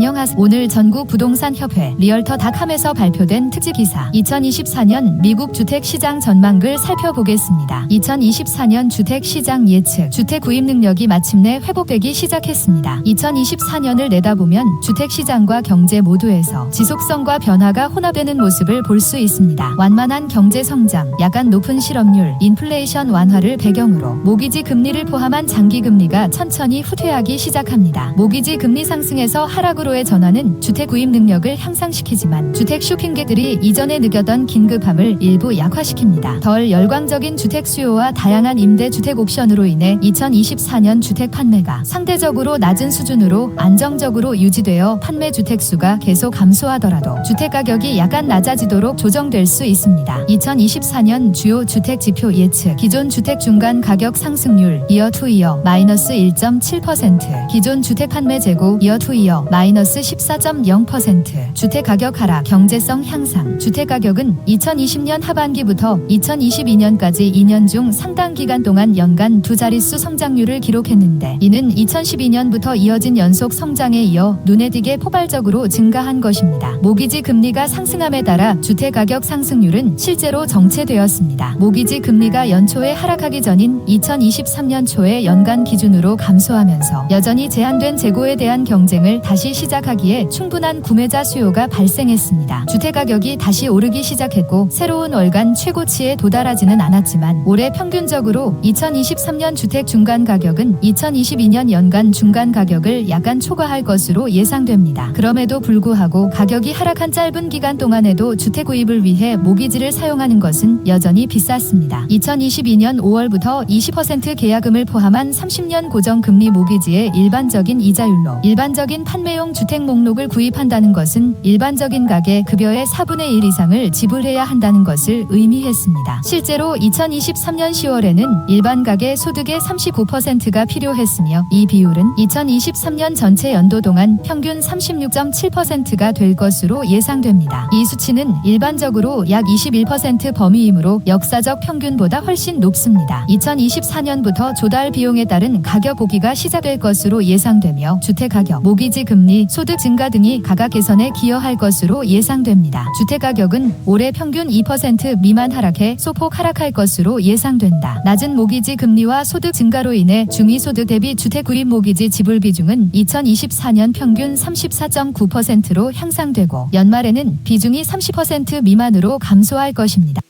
안녕하세요. 오늘 전국 부동산 협회 리얼터 닷컴에서 발표된 특집 기사 2024년 미국 주택 시장 전망글 살펴보겠습니다. 2024년 주택 시장 예측 주택 구입 능력이 마침내 회복되기 시작했습니다. 2024년을 내다보면 주택 시장과 경제 모두에서 지속성과 변화가 혼합되는 모습을 볼 수 있습니다. 완만한 경제 성장, 약간 높은 실업률, 인플레이션 완화를 배경으로 모기지 금리를 포함한 장기 금리가 천천히 후퇴하기 시작합니다. 모기지 금리 상승에서 하락으로 의 전환은 주택 구입 능력을 향상시키지만 주택 쇼핑객들이 이전에 느꼈던 긴급함을 일부 약화시킵니다. 덜 열광적인 주택 수요와 다양한 임대 주택 옵션으로 인해 2024년 주택 판매가 상대적으로 낮은 수준으로 안정적으로 유지되어 판매 주택 수가 계속 감소하더라도 주택 가격이 약간 낮아지도록 조정될 수 있습니다. 2024년 주요 주택 지표 예측 기존 주택 중간 가격 상승률 이어 투 이어 마이너스 1.7% 기존 주택 판매 재고 이어 투 이어 마이너스 14.0% 주택 가격 하락 경제성 향상 주택 가격은 2020년 하반기부터 2022년까지 2년 중 상당 기간 동안 연간 두 자릿수 성장률을 기록했는데 이는 2012년부터 이어진 연속 성장에 이어 눈에 띄게 포괄적으로 증가한 것입니다. 모기지 금리가 상승함에 따라 주택 가격 상승률은 실제로 정체되었습니다. 모기지 금리가 연초에 하락하기 전인 2023년 초에 연간 기준으로 감소하면서 여전히 제한된 재고에 대한 경쟁을 다시 시작 하기에 충분한 구매자 수요가 발생했습니다. 주택 가격이 다시 오르기 시작했고 새로운 월간 최고치에 도달하지는 않았지만 올해 평균적으로 2023년 주택 중간 가격은 2022년 연간 중간 가격을 약간 초과할 것으로 예상됩니다. 그럼에도 불구하고 가격이 하락한 짧은 기간 동안에도 주택 구입을 위해 모기지를 사용하는 것은 여전히 비쌌습니다. 2022년 5월부터 20% 계약금을 포함한 30년 고정금리 모기지의 일반적인 이자율로 일반적인 판매용 주택 목록을 구입한다는 것은 일반적인 가계 급여의 4분의 1 이상을 지불해야 한다는 것을 의미했습니다. 실제로 2023년 10월에는 일반 가계 소득의 39%가 필요했으며 이 비율은 2023년 전체 연도 동안 평균 36.7%가 될 것으로 예상됩니다. 이 수치는 일반적으로 약 21% 범위이므로 역사적 평균보다 훨씬 높습니다. 2024년부터 조달 비용에 따른 가격 보기가 시작될 것으로 예상되며 주택 가격, 모기지 금리, 소득 증가 등이 가각 개선에 기여할 것으로 예상됩니다. 주택 가격은 올해 평균 2% 미만 하락해 소폭 하락할 것으로 예상된다. 낮은 모기지 금리와 소득 증가로 인해 중위소득 대비 주택 구입 모기지 지불 비중은 2024년 평균 34.9%로 향상되고 연말에는 비중이 30% 미만으로 감소할 것입니다.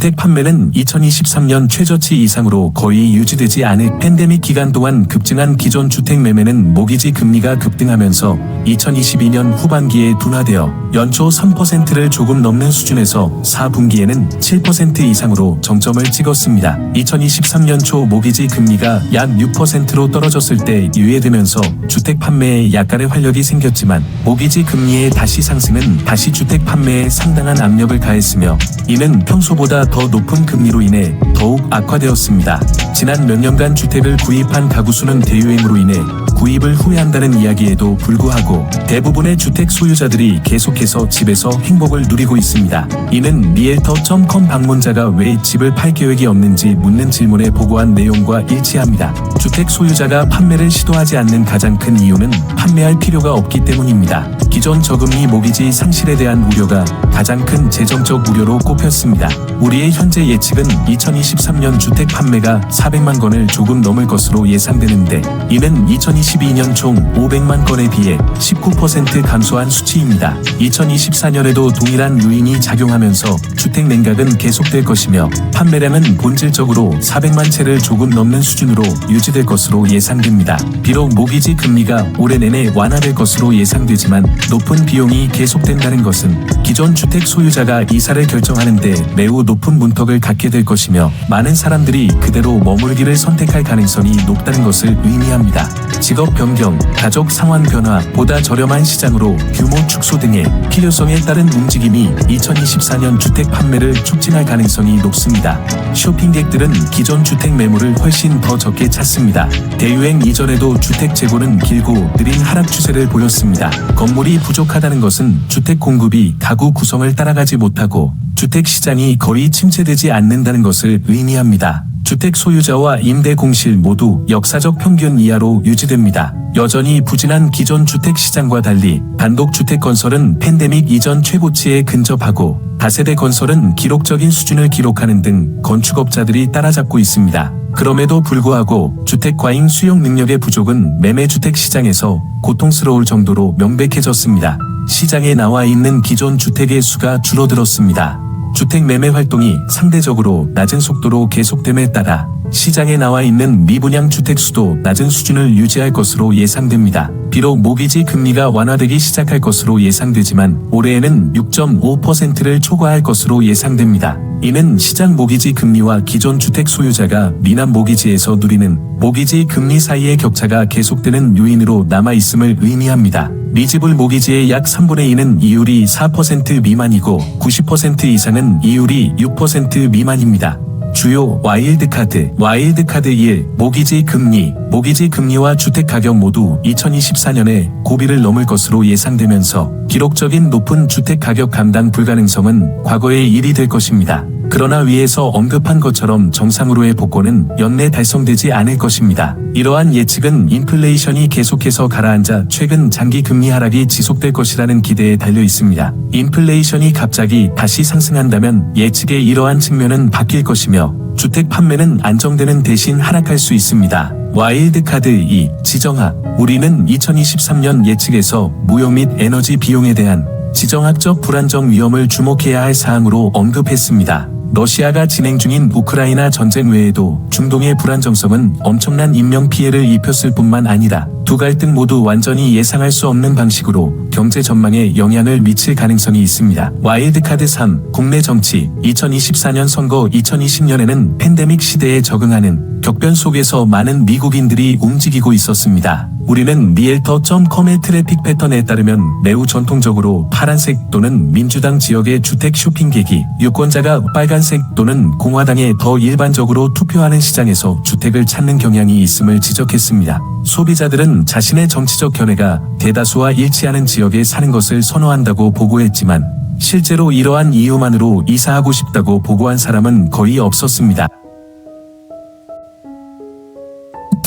주택 판매는 2023년 최저치 이상으로 거의 유지되지 않을 팬데믹 기간 동안 급증한 기존 주택 매매는 모기지 금리가 급등하면서 2022년 후반기에 둔화되어 연초 3%를 조금 넘는 수준에서 4분기에는 7% 이상으로 정점을 찍었습니다. 2023년 초 모기지 금리가 약 6%로 떨어졌을 때 유예되면서 주택 판매에 약간의 활력이 생겼지만 모기지 금리의 다시 상승은 다시 주택 판매에 상당한 압력을 가했으며 이는 평소보다 더 높은 금리로 인해 더욱 악화되었습니다. 지난 몇 년간 주택을 구입한 가구 수는 대유행으로 인해 구입을 후회한다는 이야기에도 불구하고 대부분의 주택 소유자들이 계속해서 집에서 행복을 누리고 있습니다. 이는 리엘터.com 방문자가 왜 집을 팔 계획이 없는지 묻는 질문에 보고한 내용과 일치합니다. 주택 소유자가 판매를 시도하지 않는 가장 큰 이유는 판매할 필요가 없기 때문입니다. 기존 저금리 모기지 상실에 대한 우려가 가장 큰 재정적 우려로 꼽혔습니다. 우리의 현재 예측은 2023년 주택 판매가 400만 건을 조금 넘을 것으로 예상되는데 이는 2022년 총 500만 건에 비해 19% 감소한 수치입니다. 2024년에도 동일한 요인이 작용하면서 주택 냉각은 계속될 것이며 판매량은 본질적으로 400만 채를 조금 넘는 수준으로 유지될 것으로 예상됩니다. 비록 모기지 금리가 올해 내내 완화될 것으로 예상되지만 높은 비용이 계속된다는 것은 기존 주택 소유자가 이사를 결정하는데 매우 높은 문턱을 갖게 될 것이며 많은 사람들이 그대로 머물기를 선택할 가능성이 높다는 것을 의미합니다. 직업 변경, 가족 상황 변화, 보다 저렴한 시장으로 규모 축소 등의 필요성에 따른 움직임이 2024년 주택 판매를 촉진할 가능성이 높습니다. 쇼핑객들은 기존 주택 매물을 훨씬 더 적게 찾습니다. 대유행 이전에도 주택 재고는 길고 느린 하락 추세를 보였습니다. 건물이 부족하다는 것은 주택 공급이 가구 구 성을 따라가지 못하고 주택 시장이 거의 침체되지 않는다는 것을 의미합니다. 주택 소유자와 임대 공실 모두 역사적 평균 이하로 유지됩니다. 여전히 부진한 기존 주택 시장과 달리 단독 주택 건설은 팬데믹 이전 최고치에 근접하고 다세대 건설은 기록적인 수준을 기록하는 등 건축업자들이 따라잡고 있습니다. 그럼에도 불구하고 주택 과잉 수용 능력의 부족은 매매 주택 시장에서 고통스러울 정도로 명백해졌습니다. 시장에 나와 있는 기존 주택의 수가 줄어들었습니다. 주택 매매 활동이 상대적으로 낮은 속도로 계속됨에 따라 시장에 나와 있는 미분양 주택 수도 낮은 수준을 유지할 것으로 예상됩니다. 비록 모기지 금리가 완화되기 시작할 것으로 예상되지만 올해에는 6.5%를 초과할 것으로 예상됩니다. 이는 시장 모기지 금리와 기존 주택 소유자가 미남 모기지에서 누리는 모기지 금리 사이의 격차가 계속되는 요인으로 남아 있음을 의미합니다. 미지불 모기지의 약 3분의 2는 이율이 4% 미만이고 90% 이상은 이율이 6% 미만입니다. 주요 와일드카드, 와일드카드 1, 모기지 금리, 모기지 금리와 주택 가격 모두 2024년에 고비를 넘을 것으로 예상되면서 기록적인 높은 주택 가격 감당 불가능성은 과거의 일이 될 것입니다. 그러나 위에서 언급한 것처럼 정상으로의 복권은 연내 달성되지 않을 것입니다. 이러한 예측은 인플레이션이 계속해서 가라앉아 최근 장기 금리 하락이 지속될 것이라는 기대에 달려 있습니다. 인플레이션이 갑자기 다시 상승한다면 예측의 이러한 측면은 바뀔 것이며 주택 판매는 안정되는 대신 하락할 수 있습니다. 와일드카드 2 지정학 우리는 2023년 예측에서 무역 및 에너지 비용에 대한 지정학적 불안정 위험을 주목해야 할 사항으로 언급했습니다. 러시아가 진행 중인 우크라이나 전쟁 외에도 중동의 불안정성은 엄청난 인명 피해를 입혔을 뿐만 아니라 두 갈등 모두 완전히 예상할 수 없는 방식으로 경제 전망에 영향을 미칠 가능성이 있습니다. 와일드카드 3 국내 정치 2024년 선거 2020년에는 팬데믹 시대에 적응하는 격변 속에서 많은 미국인들이 움직이고 있었습니다. 우리는 리엘터.com의 트래픽 패턴에 따르면 매우 전통적으로 파란색 또는 민주당 지역의 주택 쇼핑객이 유권자가 빨간색 또는 공화당에 더 일반적으로 투표하는 시장에서 주택을 찾는 경향이 있음을 지적했습니다. 소비자들은 자신의 정치적 견해가 대다수와 일치하는 지역에 사는 것을 선호한다고 보고했지만 실제로 이러한 이유만으로 이사하고 싶다고 보고한 사람은 거의 없었습니다.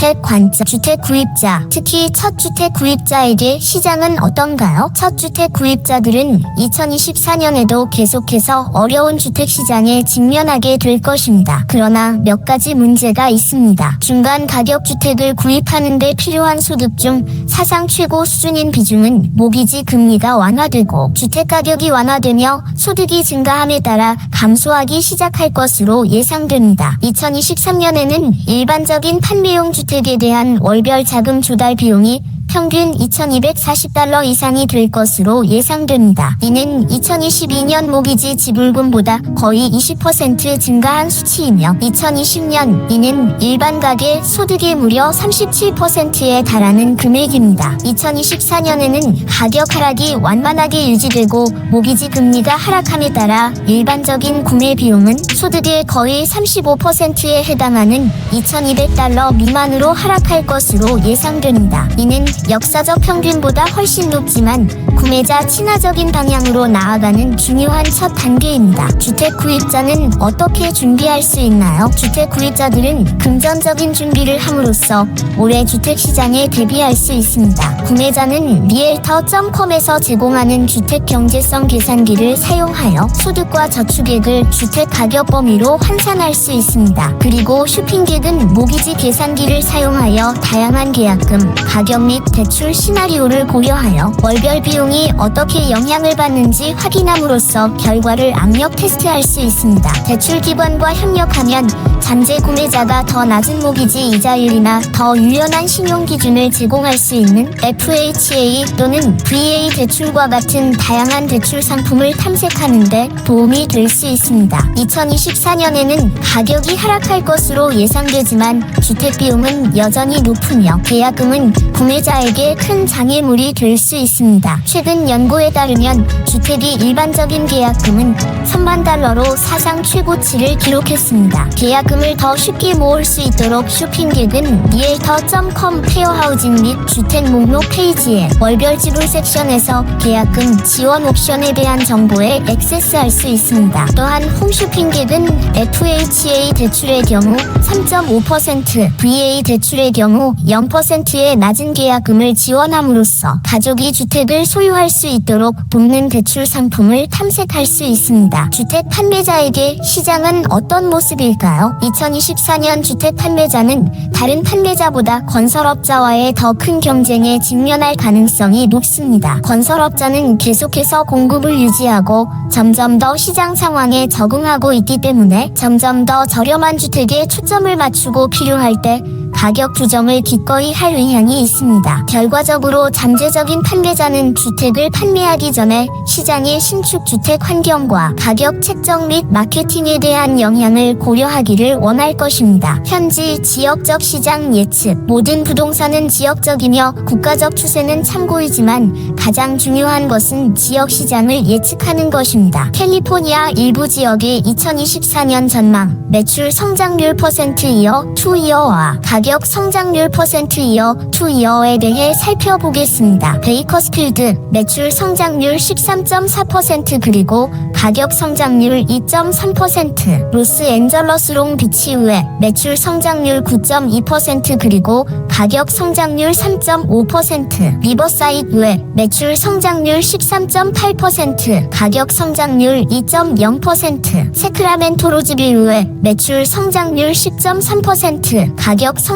주택 관점, 주택 구입자, 특히 첫 주택 구입자에게 시장은 어떤가요? 첫 주택 구입자들은 2024년에도 계속해서 어려운 주택 시장에 직면하게 될 것입니다. 그러나 몇 가지 문제가 있습니다. 중간 가격 주택을 구입하는 데 필요한 소득 중 사상 최고 수준인 비중은 모기지 금리가 완화되고 주택 가격이 완화되며 소득이 증가함에 따라 감소하기 시작할 것으로 예상됩니다. 2023년에는 일반적인 판매용 주택 에 대한 월별 자금 조달 비용이 평균 2,240달러 이상이 될 것으로 예상됩니다. 이는 2022년 모기지 지불금보다 거의 20% 증가한 수치이며 2020년 이는 일반 가계 소득의 무려 37%에 달하는 금액입니다. 2024년에는 가격 하락이 완만하게 유지되고 모기지 금리가 하락함에 따라 일반적인 구매 비용은 소득의 거의 35%에 해당하는 2,200달러 미만으로 하락할 것으로 예상됩니다. 이는 역사적 평균보다 훨씬 높지만 구매자 친화적인 방향으로 나아가는 중요한 첫 단계입니다. 주택 구입자는 어떻게 준비할 수 있나요? 주택 구입자들은 금전적인 준비를 함으로써 올해 주택 시장에 대비할 수 있습니다. 구매자는 리엘터.com에서 제공하는 주택 경제성 계산기를 사용하여 소득과 저축액을 주택 가격 범위로 환산할 수 있습니다. 그리고 쇼핑객은 모기지 계산기를 사용하여 다양한 계약금, 가격 및 대출 시나리오를 고려하여 월별 비용이 어떻게 영향을 받는지 확인함으로써 결과를 악력 테스트할 수 있습니다. 대출 기관과 협력하면 잠재 구매자가 더 낮은 모기지 이자율이나 더 유연한 신용 기준을 제공할 수 있는 FHA 또는 VA 대출과 같은 다양한 대출 상품을 탐색하는데 도움이 될 수 있습니다. 2024년에는 가격이 하락할 것으로 예상되지만 주택 비용은 여전히 높으며 계약금은 구매자의 소유자에게 큰 장애물이 될 수 있습니다. 최근 연구에 따르면 주택이 일반적인 계약금은 3만 달러로 사상 최고치를 기록했습니다. 계약금을 더 쉽게 모을 수 있도록 쇼핑객은 리엘터.com 페어하우징 및 주택 목록 페이지에 월별 지불 섹션에서 계약금 지원 옵션에 대한 정보에 액세스할 수 있습니다. 또한 홈쇼핑객은 FHA 대출의 경우 3.5%, VA 대출의 경우 0%의 낮은 계약금 을 지원함으로써 가족이 주택을 소유할 수 있도록 돕는 대출 상품을 탐색할 수 있습니다. 주택 판매자에게 시장은 어떤 모습일까요? 2024년 주택 판매자는 다른 판매자보다 건설업자와의 더 큰 경쟁에 직면할 가능성이 높습니다. 건설업자는 계속해서 공급을 유지하고 점점 더 시장 상황에 적응하고 있기 때문에 점점 더 저렴한 주택에 초점을 맞추고 필요할 때 가격 조정을 기꺼이 할 의향이 있습니다. 결과적으로 잠재적인 판매자는 주택을 판매하기 전에 시장의 신축 주택 환경과 가격 책정 및 마케팅에 대한 영향을 고려하기를 원할 것입니다. 현지 지역적 시장 예측 모든 부동산은 지역적이며 국가적 추세는 참고이지만 가장 중요한 것은 지역 시장을 예측하는 것입니다. 캘리포니아 일부 지역의 2024년 전망 매출 성장률 퍼센트 이어 투 이어와 가격 성장률 퍼센트 이어 투 이어에 대해 살펴보겠습니다. 베이커스필드 매출 성장률 13.4% 그리고 가격 성장률 2.3% 로스앤젤러스 롱 비치의회 매출 성장률 9.2% 그리고 가격 성장률 3.5% 리버사이드의회 매출 성장률 13.8% 가격 성장률 2.0% 세크라멘토 로즈빌의회 매출 성장률 10.3% 가격 성장률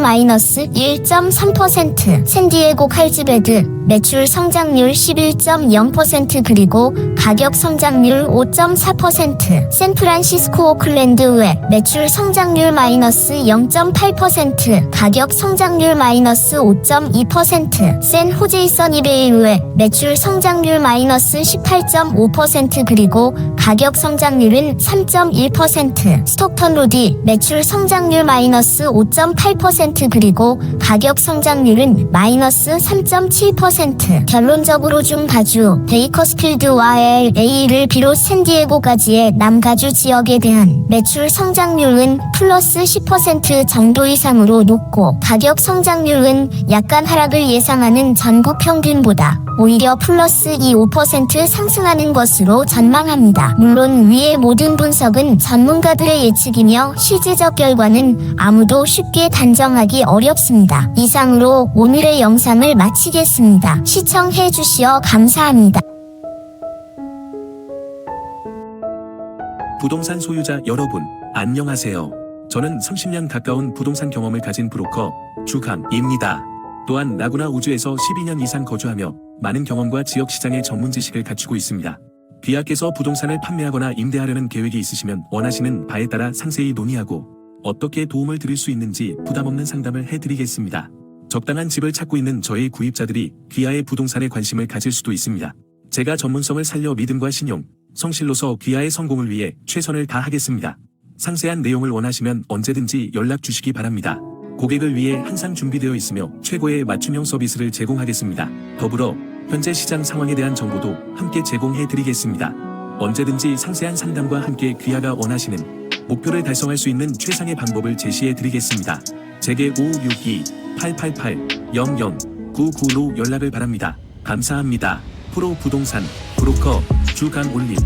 마이너스 1.3% 샌디에고 칼즈베드 매출 성장률 11.0% 그리고 가격 성장률 5.4% 샌프란시스코 오클랜드의회 매출 성장률 마이너스 0.8% 가격 성장률 마이너스 5.2%샌 호제이 써니베이의회 매출 성장률 마이너스 18.5% 그리고 가격 성장률은 3.1% 스톡턴 로디 매출 성장률 마이너스 5.8% 그리고 가격 성장률은 마이너스 3.7% 결론적으로 중가주 베이커스필드와 LA를 비롯 샌디에고까지의 남가주 지역에 대한 매출 성장률은 플러스 10% 정도 이상으로 높고 가격 성장률은 약간 하락을 예상하는 전국 평균보다 오히려 플러스 2.5% 상승하는 것으로 전망합니다. 물론 위의 모든 분석은 전문가들의 예측이며 실제적 결과는 아무도 쉽게 단정하기 어렵습니다. 이상으로 오늘의 영상을 마치겠습니다. 시청해 주시어 감사합니다. 부동산 소유자 여러분, 안녕하세요. 저는 30년 가까운 부동산 경험을 가진 브로커 주감입니다. 또한 나구나 우주에서 12년 이상 거주하며 많은 경험과 지역 시장의 전문 지식을 갖추고 있습니다. 귀하께서 부동산을 판매하거나 임대하려는 계획이 있으시면 원하시는 바에 따라 상세히 논의하고 어떻게 도움을 드릴 수 있는지 부담 없는 상담을 해드리겠습니다. 적당한 집을 찾고 있는 저의 구입자들이 귀하의 부동산에 관심을 가질 수도 있습니다. 제가 전문성을 살려 믿음과 신용, 성실로서 귀하의 성공을 위해 최선을 다하겠습니다. 상세한 내용을 원하시면 언제든지 연락 주시기 바랍니다. 고객을 위해 항상 준비되어 있으며 최고의 맞춤형 서비스를 제공하겠습니다. 더불어 현재 시장 상황에 대한 정보도 함께 제공해 드리겠습니다. 언제든지 상세한 상담과 함께 귀하가 원하시는 목표를 달성할 수 있는 최상의 방법을 제시해 드리겠습니다. 제게 562-888-0099로 연락을 바랍니다. 감사합니다. 프로 부동산 브로커 주간 올림